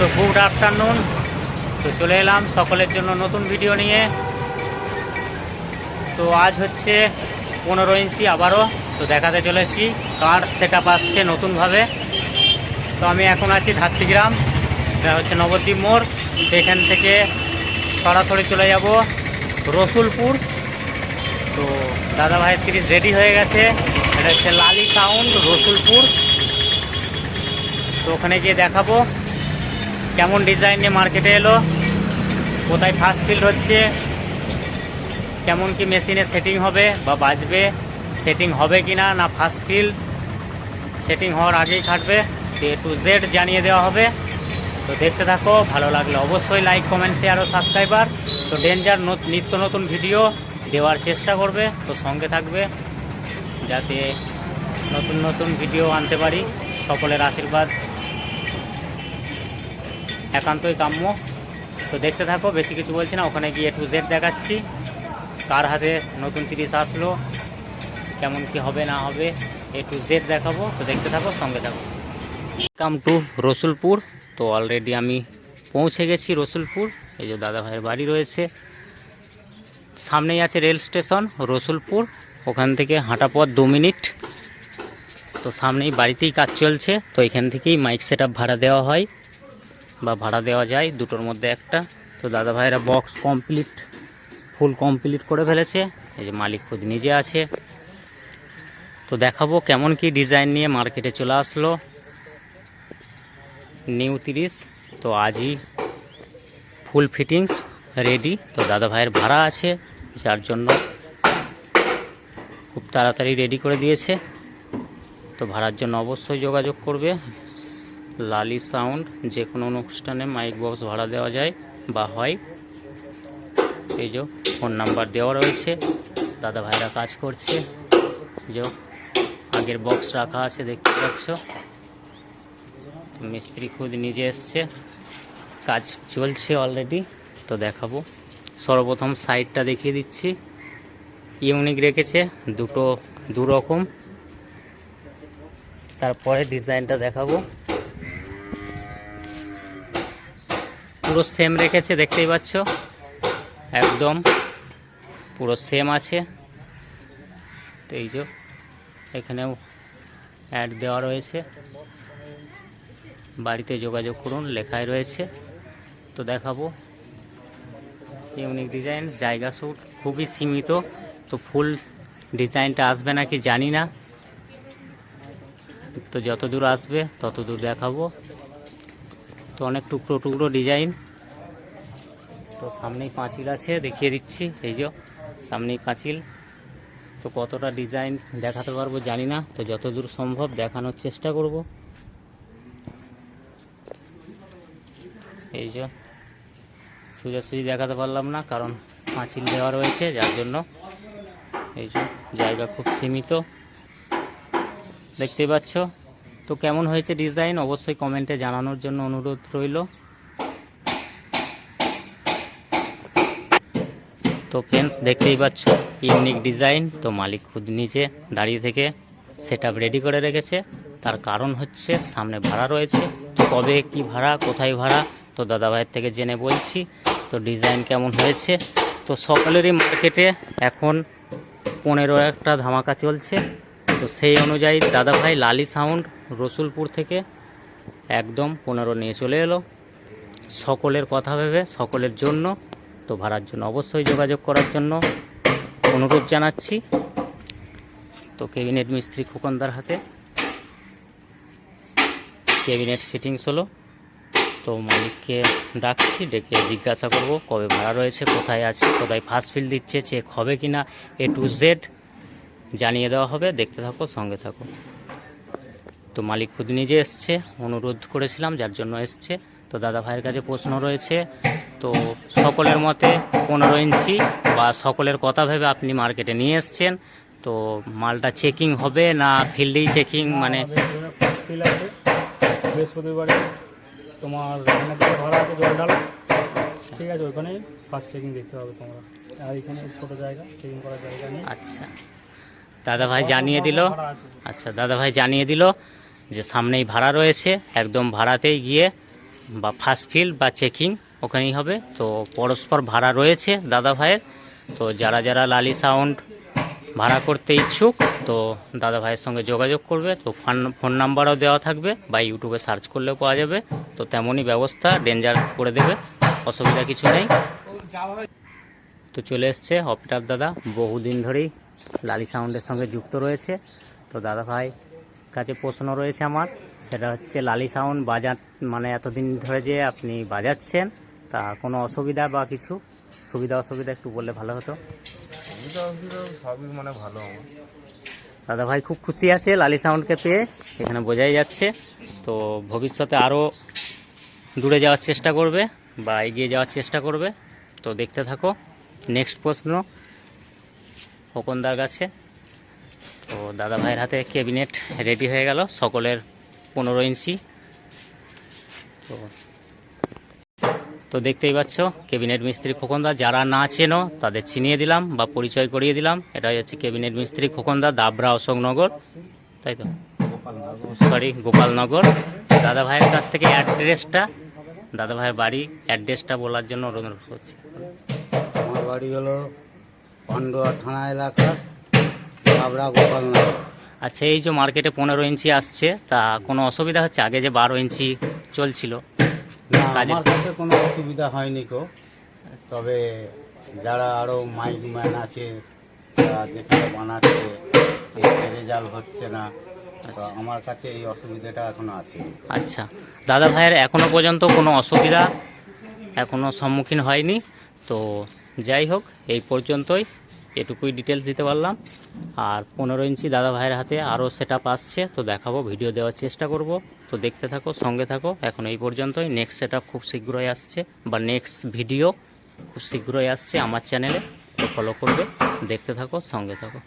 তো good afternoon. তো চলে এলাম সকলের জন্য নতুন ভিডিও নিয়ে। তো আজ হচ্ছে পনেরো ইঞ্চি আবারও, তো দেখাতে চলেছি কার সেট আপ আসছে নতুনভাবে। তো আমি এখন আছি ধাত্রিগ্রাম, এটা হচ্ছে নবদ্বীপ মোড়। সেখান থেকে সরাসরি চলে যাব রসুলপুর। তো দাদা ভাইয়ের রেডি হয়ে গেছে। এটা হচ্ছে লালি সাউন্ড রসুলপুর। তো ওখানে গিয়ে দেখাবো। কেমন ডিজাইন নিয়ে মার্কেটে এলো, কোথায় ফার্স্ট ফিল্ড হচ্ছে, কেমন কি মেশিনে সেটিং হবে বা বাজবে সেটিং হবে কি না না ফার্স্ট ফিল্ড সেটিং হওয়ার আগেই খাটবে এ টু জেড জানিয়ে দেওয়া হবে। তো দেখতে থাকো, ভালো লাগলে অবশ্যই লাইক কমেন্ট শেয়ার ও সাবস্ক্রাইবার তো ডেঞ্জার নিত্য নতুন ভিডিও দেওয়ার চেষ্টা করবে। তো সঙ্গে থাকবে, যাতে নতুন নতুন ভিডিও আনতে পারি। সকলের আশীর্বাদ। একান্তই কাম্য। তো দেখতে থাকো, বেশি কিছু বলছি না, ওখানে গিয়ে টু জেড দেখাচ্ছি, কার হাতে নতুন তিরিশ আসলো, কেমন কি হবে, না হবে এ টু জেড দেখাবো, তো দেখতে থাকো, সঙ্গে থাকো। কাম টু রসুলপুর, তো অলরেডি আমি পৌঁছে গেছি রসুলপুর, এই যে দাদা ভাইয়ের বাড়ি রয়েছে। সামনেই আছে রেল স্টেশন, রসুলপুর, ওখান থেকে হাঁটা পথ দু মিনিট। তো সামনেই বাড়িতেই কাজ চলছে, তো এখান থেকেই মাইক সেট ভাড়া দেওয়া হয়। বা ভাড়া দেওয়া যায়, দুটোর মধ্যে একটা। তো দাদা ভাইরা বক্স কমপ্লিট ফুল কমপ্লিট করে ফেলেছে। এই যে মালিক খুদ নিজে আছে। তো দেখাবো কেমন কি ডিজাইন নিয়ে মার্কেটে চলে আসলো। নিউ তিরিশ, তো আজই ফুল ফিটিংস রেডি তো দাদা ভাইয়ের ভাড়া আছে, যার জন্য খুব তাড়াতাড়ি রেডি করে দিয়েছে। তো ভাড়ার জন্য অবশ্যই যোগাযোগ করবে। লালি সাউন্ড, যে কোনো অনুষ্ঠানে মাইক বক্স ভাড়া দেওয়া যায় বা হয়। এই যে ফোন নাম্বার দেওয়া রয়েছে। দাদা ভাইরা কাজ করছে। যে আগের বক্স রাখা আছে, দেখতে পাচ্ছ? মিস্ত্রি খুদ নিজে এসছে। কাজ চলছে অলরেডি তো দেখাবো। সর্বপ্রথম সাইডটা দেখিয়ে দিচ্ছি। ইউনিক রেখেছে, দুটো দু রকম তারপরে ডিজাইনটা দেখাবো। পুরো সেম রেখেছে, দেখতেই পাচ্ছ। একদম পুরো সেম আছে। তো এই যে, এখানেও অ্যাড দেওয়া রয়েছে। বাড়িতে যোগাযোগ করুন লেখায় রয়েছে। তো দেখাবো। ইউনিক ডিজাইন জায়গা শ্যুট খুবই সীমিত। তো ফুল ডিজাইনটা আসবে নাকি জানি না। তো যত দূর আসবে তত দূর দেখাবো। তো অনেক টুকরো টুকরো ডিজাইন। তো সামনেই পাঁচিল আছে, দেখিয়ে দিচ্ছি। এই যে সামনেই পাঁচিল। তো কতটা ডিজাইন দেখাতে পারব জানি না। তো যত দূর সম্ভব দেখানোর চেষ্টা করব। এই যে সোজাসুজি দেখাতে পারলাম না, কারণ পাঁচিল দেওয়া রয়েছে, যার জন্য এই যে জায়গা খুব সীমিত। দেখতেই পাচ্ছ? তো কেমন হয়েছে ডিজাইন অবশ্যই কমেন্টে জানানোর জন্য অনুরোধ রইল। তো ফ্রেন্ডস দেখতেই পাচ্ছ ইউনিক ডিজাইন তো মালিক খুদ নিচে দাঁড়িয়ে থেকে সেট রেডি করে রেখেছে। তার কারণ হচ্ছে সামনে ভাড়া রয়েছে। তো কবে কি ভাড়া, কোথায় ভাড়া, তো দাদা ভাইয়ের থেকে জেনে বলছি। তো ডিজাইন কেমন হয়েছে? তো সকলেরই মার্কেটে এখন পনেরো একটা ধামাকা চলছে। তো সেই অনুযায়ী দাদাভাই লালি সাউন্ড রসুলপুর থেকে একদম পনেরো নিয়ে চলে এলো। সকলের কথা ভেবে, সকলের জন্য, তো ভাড়ার জন্য অবশ্যই যোগাযোগ করার জন্য অনুরোধ জানাচ্ছি। তো ক্যাবিনেট মিস্ত্রি খোকনদার হাতে ক্যাবিনেট ফিটিংস হলো। তো মালিককে ডাকছি, ডেকে জিজ্ঞাসা করব কবে ভাড়া রয়েছে, কোথায় আছে, কোথায় ফার্স্ট ফিল দিচ্ছে, চেক হবে কি না এ টু জেড। জানিয়ে দেওয়া হবে। দেখতে থাকো সঙ্গে থাকো। তো মালিক খুদ নিজে এসছে অনুরোধ করেছিলাম যার জন্য এসছে। তো দাদা ভাইয়ের কাছে প্রশ্ন রয়েছে তো সকলের মতে পনেরো ইঞ্চি বা সকলের কথা ভেবে আপনি মার্কেটে নিয়ে এসছেন। তো মালটা চেকিং হবে না ফিল্ডেই চেকিং মানে বৃহস্পতিবারে তোমার আছে জল ঢালা। ঠিক আছে ওইখানে ফার্স্ট চেকিং দেখতে হবে তোমরা। আর এখানে ছোটো জায়গা চেকিং করার জায়গা নেই। আচ্ছা। দাদা ভাই জানিয়ে দিল। আচ্ছা দাদা ভাই জানিয়ে দিল যে সামনেই ভাড়া রয়েছে। একদম ভাড়াতেই গিয়ে বা ফার্স্ট ফিল্ড বা চেকিং ওখানেই হবে। তো পরস্পর ভাড়া রয়েছে দাদা ভাইয়ের তো যারা যারা লালি সাউন্ড ভাড়া করতে ইচ্ছুক, তো দাদা ভাইয়ের সঙ্গে যোগাযোগ করবে। তো ফোন ফোন নাম্বারও দেওয়া থাকবে বা ইউটিউবে সার্চ করলেও পাওয়া যাবে। তো তেমনই ব্যবস্থা ডেঞ্জার করে দেবে। অসুবিধা কিছু নেই। তো চলে এসছে অপিটার দাদা। বহুদিন ধরেই লালি সাউন্ডের সঙ্গে যুক্ত রয়েছে। তো দাদা ভাই কাছে প্রশ্ন রয়েছে আমার সেটা হচ্ছে লালি সাউন্ড বাজা মানে এতদিন ধরে যে আপনি বাজাচ্ছেন তা কোনো অসুবিধা বা কিছু? সুবিধা অসুবিধা একটু বললে ভালো হতো। সুবিধা অসুবিধা সবই মানে ভালো আমার। দাদা ভাই খুব খুশি আছে লালি সাউন্ডকে পেয়ে এখানে বোঝাই যাচ্ছে। তো ভবিষ্যতে আরও দূরে যাওয়ার চেষ্টা করবে বা এগিয়ে যাওয়ার চেষ্টা করবে। তো দেখতে থাকো। নেক্সট প্রশ্ন। খোকনদার কাছে। তো দাদা ভাইয়ের হাতে ক্যাবিনেট রেডি হয়ে গেল সকলের পনেরো ইঞ্চি। তো তো দেখতেই পাচ্ছ, ক্যাবিনেট মিস্ত্রি খোকনদা যারা না চেনো তাদের চিনিয়ে দিলাম বা পরিচয় করিয়ে দিলাম। এটাই হচ্ছে ক্যাবিনেট মিস্ত্রি খোকনদা দাবরা অশোকনগর তাই তো? সরি গোপালনগর দাদা ভাইয়ের কাছ থেকে অ্যাড্রেসটা, দাদা ভাইয়ের বাড়ি অ্যাড্রেসটা বলার জন্য অনুরোধ করছি। বাড়ি হলো পান্ডুয়া থানা এলাকা হাবড়া গোপালনগর আচ্ছা এই যে মার্কেটে পনেরো ইঞ্চি আসছে তা কোনো অসুবিধা হচ্ছে? আগে যে বারো ইঞ্চি চলছিল না আমার কাছে কোনো অসুবিধা হয়নি কো তবে যারা আরও মাইক ম্যান আছে তারা যেখানে বানাচ্ছে রেজাল্ট হচ্ছে না। আচ্ছা। আমার কাছে এই অসুবিধাটা এখনও আছে আচ্ছা। দাদা ভাইয়ের এখনও পর্যন্ত কোনো অসুবিধা এখনও সম্মুখীন হয়নি তো যাই হোক, এই পর্যন্তই। এটুকুই ডিটেলস দিতে পারলাম। আর পনেরো ইঞ্চি দাদা ভাইয়ের হাতে আরও সেট আসছে, তো দেখাবো ভিডিও দেওয়ার চেষ্টা করব। তো দেখতে থাকো, সঙ্গে থাকো। এখন এই পর্যন্তই। নেক্সট সেট খুব শীঘ্রই আসছে, বা নেক্সট ভিডিও খুব শীঘ্রই আসছে আমার চ্যানেলে তো ফলো করবে, দেখতে থাকো, সঙ্গে থাকো।